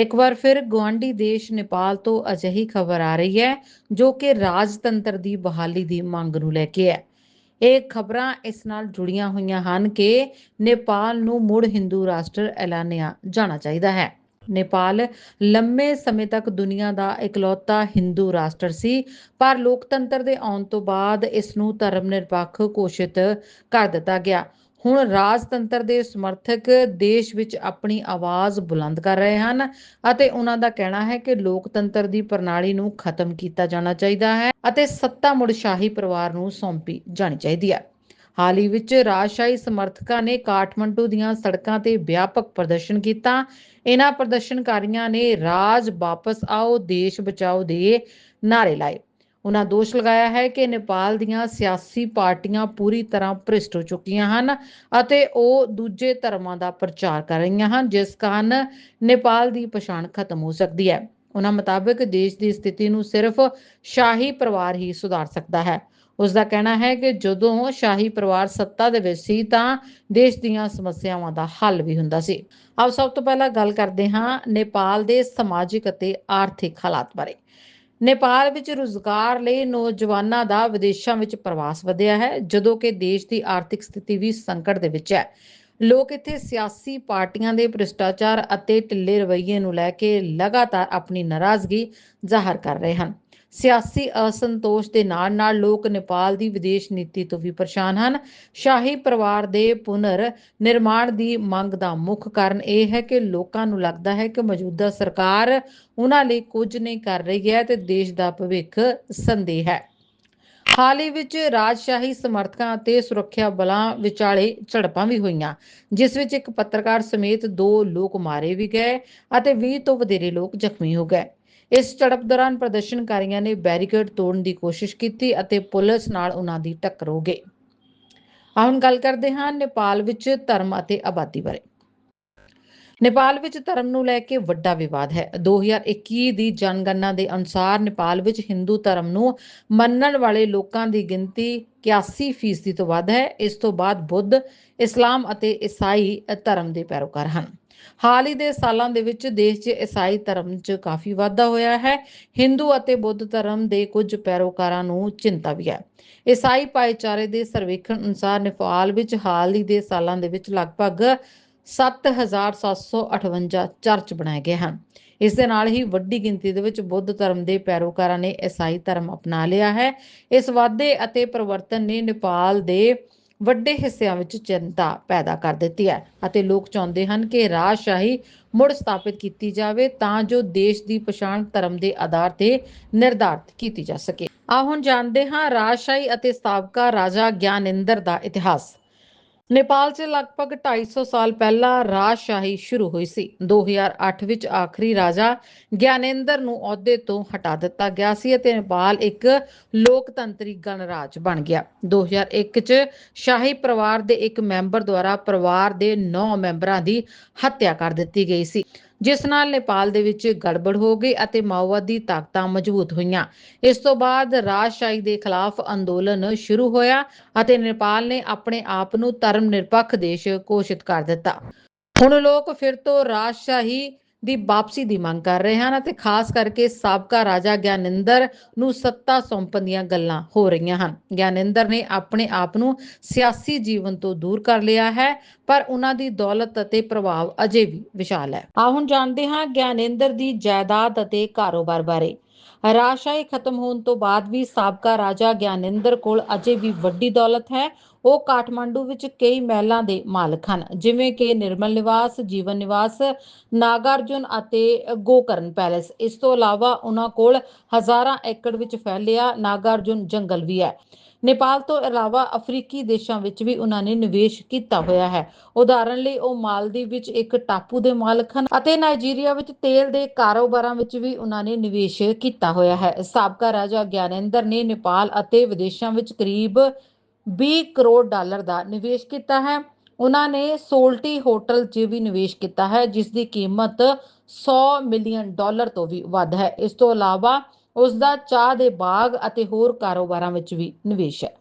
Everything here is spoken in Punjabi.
ਇੱਕ ਵਾਰ ਫਿਰ ਗੁਆਂਢੀ ਦੇਸ਼ ਨੇਪਾਲ ਤੋਂ ਅਜਿਹੀ ਖਬਰ ਆ ਰਹੀ ਹੈ, ਜੋ ਕਿ ਰਾਜਤੰਤਰ ਦੀ ਬਹਾਲੀ ਦੀ ਮੰਗ ਨੂੰ ਲੈ ਕੇ ਹੈ। ਇਹ ਖਬਰਾਂ ਇਸ ਨਾਲ ਜੁੜੀਆਂ ਹੋਈਆਂ ਹਨ ਕਿ ਨੇਪਾਲ ਨੂੰ ਮੁੜ ਹਿੰਦੂ ਰਾਸ਼ਟਰ ਐਲਾਨਿਆ ਜਾਣਾ ਚਾਹੀਦਾ ਹੈ। ਨੇਪਾਲ ਲੰਮੇ ਸਮੇਂ ਤੱਕ ਦੁਨੀਆ ਦਾ ਇਕਲੌਤਾ ਹਿੰਦੂ ਰਾਸ਼ਟਰ ਸੀ, ਪਰ ਲੋਕਤੰਤਰ ਦੇ ਆਉਣ ਤੋਂ ਬਾਅਦ ਇਸ ਨੂੰ ਧਰਮ ਨਿਰਪੱਖ ਘੋਸ਼ਿਤ ਕਰ ਦਿੱਤਾ ਗਿਆ। ਹੁਣ ਰਾਜਤੰਤਰ ਦੇ ਸਮਰਥਕ ਦੇਸ਼ ਵਿੱਚ ਆਪਣੀ ਆਵਾਜ਼ ਬੁਲੰਦ ਕਰ ਰਹੇ ਹਨ ਅਤੇ ਉਹਨਾਂ ਦਾ ਕਹਿਣਾ ਹੈ ਕਿ ਲੋਕਤੰਤਰ ਦੀ ਪ੍ਰਣਾਲੀ ਨੂੰ ਖਤਮ ਕੀਤਾ ਜਾਣਾ ਚਾਹੀਦਾ ਹੈ ਅਤੇ ਸੱਤਾ ਮੁੜ ਸ਼ਾਹੀ ਪਰਿਵਾਰ ਨੂੰ ਸੌਂਪੀ ਜਾਣੀ ਚਾਹੀਦੀ ਹੈ। ਹਾਲ ਹੀ ਵਿੱਚ ਰਾਜਸ਼ਾਹੀ ਸਮਰਥਕਾਂ ਨੇ ਕਾਠਮੰਡੂ ਦੀਆਂ ਸੜਕਾਂ ਤੇ ਵਿਆਪਕ ਪ੍ਰਦਰਸ਼ਨ ਕੀਤਾ। ਇਹਨਾਂ ਪ੍ਰਦਰਸ਼ਨਕਾਰੀਆਂ ਨੇ ਰਾਜ ਵਾਪਸ ਆਓ, ਦੇਸ਼ ਬਚਾਓ ਦੇ ਨਾਰੇ ਲਾਏ। ਉਹਨਾਂ ਦੋਸ਼ ਲਗਾਇਆ ਹੈ ਕਿ ਨੇਪਾਲ ਦੀਆਂ ਸਿਆਸੀ ਪਾਰਟੀਆਂ ਪੂਰੀ ਤਰ੍ਹਾਂ ਭ੍ਰਿਸ਼ਟ ਹੋ ਚੁੱਕੀਆਂ ਹਨ ਅਤੇ ਉਹ ਦੂਜੇ ਧਰਮਾਂ ਦਾ ਪ੍ਰਚਾਰ ਕਰ ਰਹੀਆਂ ਹਨ, ਜਿਸ ਕਾਰਨ ਨੇਪਾਲ ਦੀ ਪਛਾਣ ਖਤਮ ਹੋ ਸਕਦੀ ਹੈ। ਉਹਨਾਂ ਮੁਤਾਬਕ ਦੇਸ਼ ਦੀ ਸਥਿਤੀ ਨੂੰ ਸਿਰਫ ਸ਼ਾਹੀ ਪਰਿਵਾਰ ਹੀ ਸੁਧਾਰ ਸਕਦਾ ਹੈ। ਉਸ ਦਾ ਕਹਿਣਾ ਹੈ ਕਿ ਜਦੋਂ ਸ਼ਾਹੀ ਪਰਿਵਾਰ ਸੱਤਾ ਦੇ ਵਿੱਚ ਸੀ, ਤਾਂ ਦੇਸ਼ ਦੀਆਂ ਸਮੱਸਿਆਵਾਂ ਦਾ ਹੱਲ ਵੀ ਹੁੰਦਾ ਸੀ। ਆਪ ਸਭ ਤੋਂ ਪਹਿਲਾਂ ਗੱਲ ਕਰਦੇ ਹਾਂ ਨੇਪਾਲ ਦੇ ਸਮਾਜਿਕ ਅਤੇ ਆਰਥਿਕ ਹਾਲਾਤ ਬਾਰੇ। ਨੇਪਾਲ ਵਿੱਚ ਰੁਜ਼ਗਾਰ ਲਈ ਨੌਜਵਾਨਾਂ ਦਾ ਵਿਦੇਸ਼ਾਂ ਵਿੱਚ ਪ੍ਰਵਾਸ ਵਧਿਆ ਹੈ, ਜਦੋਂ ਕਿ ਦੇਸ਼ ਦੀ ਆਰਥਿਕ ਸਥਿਤੀ ਵੀ ਸੰਕਟ ਦੇ ਵਿੱਚ ਹੈ। ਲੋਕ ਇੱਥੇ ਸਿਆਸੀ ਪਾਰਟੀਆਂ ਦੇ ਭ੍ਰਿਸ਼ਟਾਚਾਰ ਅਤੇ ਢਿੱਲੇ ਰਵੱਈਏ ਨੂੰ ਲੈ ਕੇ ਲਗਾਤਾਰ ਆਪਣੀ ਨਾਰਾਜ਼ਗੀ ਜ਼ਾਹਰ ਕਰ ਰਹੇ ਹਨ। ਸਿਆਸੀ ਅਸੰਤੋਸ਼ ਦੇ ਨਾਲ ਨਾਲ ਲੋਕ ਨੇਪਾਲ ਦੀ ਵਿਦੇਸ਼ ਨੀਤੀ ਤੋਂ ਵੀ ਪਰੇਸ਼ਾਨ ਹਨ। ਸ਼ਾਹੀ ਪਰਿਵਾਰ ਦੇ ਪੁਨਰ ਨਿਰਮਾਣ ਦੀ ਮੰਗ ਦਾ ਮੁੱਖ ਕਾਰਨ ਇਹ ਹੈ ਕਿ ਲੋਕਾਂ ਨੂੰ ਲੱਗਦਾ ਹੈ ਕਿ ਮੌਜੂਦਾ ਸਰਕਾਰ ਉਹਨਾਂ ਲਈ ਕੁਝ ਨਹੀਂ ਕਰ ਰਹੀ ਹੈ ਤੇ ਦੇਸ਼ ਦਾ ਭਵਿੱਖ ਸੰਦੇਹ ਹੈ। ਹਾਲ ਹੀ ਵਿੱਚ ਰਾਜਸ਼ਾਹੀ ਸਮਰਥਕਾਂ ਅਤੇ ਸੁਰੱਖਿਆ ਬਲਾਂ ਵਿਚਾਲੇ ਝੜਪਾਂ ਵੀ ਹੋਈਆਂ, ਜਿਸ ਵਿੱਚ ਇੱਕ ਪੱਤਰਕਾਰ ਸਮੇਤ ਦੋ ਲੋਕ ਮਾਰੇ ਵੀ ਗਏ ਅਤੇ 20 ਤੋਂ ਵਧੇਰੇ ਲੋਕ ਜ਼ਖਮੀ ਹੋ ਗਏ। ਇਸ ਝੜਪ ਦੌਰਾਨ ਪ੍ਰਦਰਸ਼ਨਕਾਰੀਆਂ ਨੇ ਬੈਰੀਕੇਡ ਤੋੜਨ ਦੀ ਕੋਸ਼ਿਸ਼ ਕੀਤੀ ਅਤੇ ਪੁਲਿਸ ਨਾਲ ਉਹਨਾਂ ਦੀ ਟੱਕਰ ਹੋ ਗਈ। ਹੁਣ ਗੱਲ ਕਰਦੇ ਹਾਂ ਨੇਪਾਲ ਵਿੱਚ ਧਰਮ ਅਤੇ ਆਬਾਦੀ ਬਾਰੇ। ਨੇਪਾਲ ਵਿੱਚ ਧਰਮ ਨੂੰ ਲੈ ਕੇ ਵੱਡਾ ਵਿਵਾਦ ਹੈ। 2021 ਦੀ ਜਨਗਣਨਾ ਦੇ ਅਨੁਸਾਰ ਨੇਪਾਲ ਵਿੱਚ ਹਿੰਦੂ ਧਰਮ ਨੂੰ ਮੰਨਣ ਵਾਲੇ ਲੋਕਾਂ ਦੀ ਗਿਣਤੀ 81% ਤੋਂ ਵੱਧ ਹੈ। ਇਸ ਤੋਂ ਬਾਅਦ ਬੁੱਧ, ਇਸਲਾਮ ਅਤੇ ਈਸਾਈ ਧਰਮ ਦੇ ਪੈਰੋਕਾਰ ਹਨ। ਹਾਲ ਹੀ ਦੇ ਸਾਲਾਂ ਦੇ ਵਿੱਚ ਦੇਸ਼ 'ਚ ਈਸਾਈ ਧਰਮ 'ਚ ਕਾਫੀ ਵਾਧਾ ਹੋਇਆ ਹੈ। ਹਿੰਦੂ ਅਤੇ ਬੁੱਧ ਧਰਮ ਦੇ ਕੁਝ ਪੈਰੋਕਾਰਾਂ ਨੂੰ ਚਿੰਤਾ ਵੀ ਹੈ। ਈਸਾਈ ਭਾਈਚਾਰੇ ਦੇ ਸਰਵੇਖਣ ਅਨੁਸਾਰ ਨੇਪਾਲ ਵਿੱਚ ਹਾਲ ਹੀ ਦੇ ਸਾਲਾਂ ਦੇ ਵਿੱਚ ਲਗਭਗ 7758 ਚਰਚ ਬਣਾਏ ਗਏ ਹਨ। ਇਸ ਦੇ ਨਾਲ ਹੀ ਵੱਡੀ ਗਿਣਤੀ ਦੇ ਵਿੱਚ ਬੁੱਧ ਧਰਮ ਦੇ ਪੈਰੋਕਾਰਾਂ ਨੇ ਈਸਾਈ ਧਰਮ ਅਪਣਾ ਲਿਆ ਹੈ। ਇਸ ਵਾਧੇ ਅਤੇ ਪਰਿਵਰਤਨ ਨੇ ਨੇਪਾਲ ਦੇ ਵੱਡੇ ਹਿੱਸਿਆਂ ਵਿੱਚ ਚਿੰਤਾ ਪੈਦਾ ਕਰ ਦਿੱਤੀ ਹੈ ਅਤੇ ਲੋਕ ਚਾਹੁੰਦੇ ਹਨ ਕਿ ਰਾਜਸ਼ਾਹੀ ਮੁੜ ਸਥਾਪਿਤ ਕੀਤੀ ਜਾਵੇ ਤਾਂ ਜੋ ਦੇਸ਼ ਦੀ ਪਛਾਣ ਧਰਮ ਦੇ ਆਧਾਰ ਤੇ ਨਿਰਧਾਰਤ ਕੀਤੀ ਜਾ ਸਕੇ। ਆ ਹੁਣ ਜਾਣਦੇ ਹਾਂ ਰਾਜਸ਼ਾਹੀ ਅਤੇ ਸਾਬਕਾ ਰਾਜਾ ਗਿਆਨਿੰਦਰ ਦਾ ਇਤਿਹਾਸ। ਨੇਪਾਲ 'ਚ ਲਗਭਗ 250 ਸਾਲ ਪਹਿਲਾਂ ਰਾਜਸ਼ਾਹੀ ਸ਼ੁਰੂ ਹੋਈ ਸੀ। 2008 ਵਿੱਚ ਆਖਰੀ ਰਾਜਾ ਗਿਆਨੇਂਦਰ ਨੂੰ ਅਹੁਦੇ ਤੋਂ ਹਟਾ ਦਿੱਤਾ ਗਿਆ ਸੀ ਅਤੇ ਨੇਪਾਲ ਇੱਕ ਲੋਕਤੰਤਰੀ ਗਣਰਾਜ ਬਣ ਗਿਆ। 2001 'ਚ ਸ਼ਾਹੀ ਪਰਿਵਾਰ ਦੇ ਇੱਕ ਮੈਂਬਰ ਦੁਆਰਾ ਪਰਿਵਾਰ ਦੇ 9 ਮੈਂਬਰਾਂ ਦੀ ਹੱਤਿਆ ਕਰ ਦਿੱਤੀ ਗਈ ਸੀ। ਜਿਸ ਨਾਲ ਨੇਪਾਲ ਦੇ ਵਿੱਚ ਗੜਬੜ ਹੋ ਗਈ ਅਤੇ ਮਾਓਵਾਦੀ ਤਾਕਤਾਂ ਮਜ਼ਬੂਤ ਹੋਈਆਂ। ਇਸ ਤੋਂ ਬਾਅਦ ਰਾਜਸ਼ਾਹੀ ਦੇ ਖਿਲਾਫ ਅੰਦੋਲਨ ਸ਼ੁਰੂ ਹੋਇਆ ਅਤੇ ਨੇਪਾਲ ਨੇ ਆਪਣੇ ਆਪ ਨੂੰ ਧਰਮ ਨਿਰਪੱਖ ਦੇਸ਼ ਘੋਸ਼ਿਤ ਕਰ ਦਿੱਤਾ। ਹੁਣ ਲੋਕ ਫਿਰ ਤੋਂ ਰਾਜਸ਼ਾਹੀ ਦੀ ਵਾਪਸੀ ਦੀ ਮੰਗ ਕਰ ਰਹੇ ਹਨ ਅਤੇ ਖਾਸ ਕਰਕੇ ਸਾਬਕਾ ਰਾਜਾ ਗਿਆਨਿੰਦਰ ਨੂੰ ਸੱਤਾ ਸੌਂਪਣ ਦੀਆਂ ਗੱਲਾਂ ਹੋ ਰਹੀਆਂ ਹਨ। ਗਿਆਨਿੰਦਰ ਨੇ ਆਪਣੇ ਆਪ ਨੂੰ ਸਿਆਸੀ ਜੀਵਨ ਤੋਂ ਦੂਰ ਕਰ ਲਿਆ ਹੈ, ਪਰ ਉਹਨਾਂ ਦੀ ਦੌਲਤ ਅਤੇ ਪ੍ਰਭਾਵ ਅਜੇ ਵੀ ਵਿਸ਼ਾਲ ਹੈ। ਆ ਹੁਣ ਜਾਣਦੇ ਹਾਂ ਗਿਆਨਿੰਦਰ ਦੀ ਜਾਇਦਾਦ ਅਤੇ ਕਾਰੋਬਾਰ ਬਾਰੇ। ਰਾਜਸ਼ਾਹੀ ਖਤਮ ਹੋਣ ਤੋਂ ਬਾਅਦ ਵੀ ਸਾਬਕਾ ਰਾਜਾ ਗਿਆਨਿੰਦਰ ਕੋਲ ਅਜੇ ਵੀ ਵੱਡੀ ਦੌਲਤ ਹੈ। ਉਹ ਕਾਠਮਾਂਡੂ ਵਿੱਚ ਕਈ ਮਹਿਲਾਂ ਦੇ ਮਾਲਕ ਹਨ, ਜਿਵੇਂ ਕਿ ਨਿਰਮਲ ਨਿਵਾਸ, ਜੀਵਨ ਨਿਵਾਸ, ਨਾਗਾਰਜੁਨ ਅਤੇ ਗੋਕਰਨ ਪੈਲੇਸ। ਇਸ ਤੋਂ ਇਲਾਵਾ ਉਹਨਾਂ ਕੋਲ ਹਜ਼ਾਰਾਂ ਏਕੜ ਵਿੱਚ ਫੈਲਿਆ ਨਾਗਾਰਜੁਨ ਜੰਗਲ ਵੀ ਹੈ। ਨੇਪਾਲ ਤੋਂ ਇਲਾਵਾ ਅਫਰੀਕੀ ਦੇਸ਼ਾਂ ਵਿੱਚ ਵੀ ਉਹਨਾਂ ਨੇ ਨਿਵੇਸ਼ ਕੀਤਾ ਹੋਇਆ ਹੈ। ਉਦਾਹਰਨ ਲਈ, ਉਹ ਮਾਲਦੀਵ ਵਿੱਚ ਇੱਕ ਟਾਪੂ ਦੇ ਮਾਲਕ ਹਨ ਅਤੇ ਨਾਈਜੀਰੀਆ ਵਿੱਚ ਤੇਲ ਦੇ ਕਾਰੋਬਾਰਾਂ ਵਿੱਚ ਵੀ ਉਹਨਾਂ ਨੇ ਨਿਵੇਸ਼ ਕੀਤਾ ਹੋਇਆ ਹੈ। ਸਾਬਕਾ ਰਾਜਾ ਗਿਆਨੇਂਦਰ ਨੇ ਨੇਪਾਲ ਅਤੇ ਵਿਦੇਸ਼ਾਂ ਵਿੱਚ ਕਰੀਬ 20 ਕਰੋੜ ਡਾਲਰ ਦਾ ਨਿਵੇਸ਼ ਕੀਤਾ ਹੈ। ਉਹਨਾਂ ਨੇ ਸੋਲਟੀ ਹੋਟਲ 'ਚ ਵੀ ਨਿਵੇਸ਼ ਕੀਤਾ ਹੈ, ਜਿਸ ਦੀ ਕੀਮਤ 100 ਮਿਲੀਅਨ ਡਾਲਰ ਤੋਂ ਵੀ ਵੱਧ ਹੈ। ਇਸ ਤੋਂ ਇਲਾਵਾ ਉਸ ਦਾ ਚਾਹ ਦੇ ਬਾਗ ਅਤੇ ਹੋਰ ਕਾਰੋਬਾਰਾਂ ਵਿੱਚ ਵੀ ਨਿਵੇਸ਼ ਹੈ।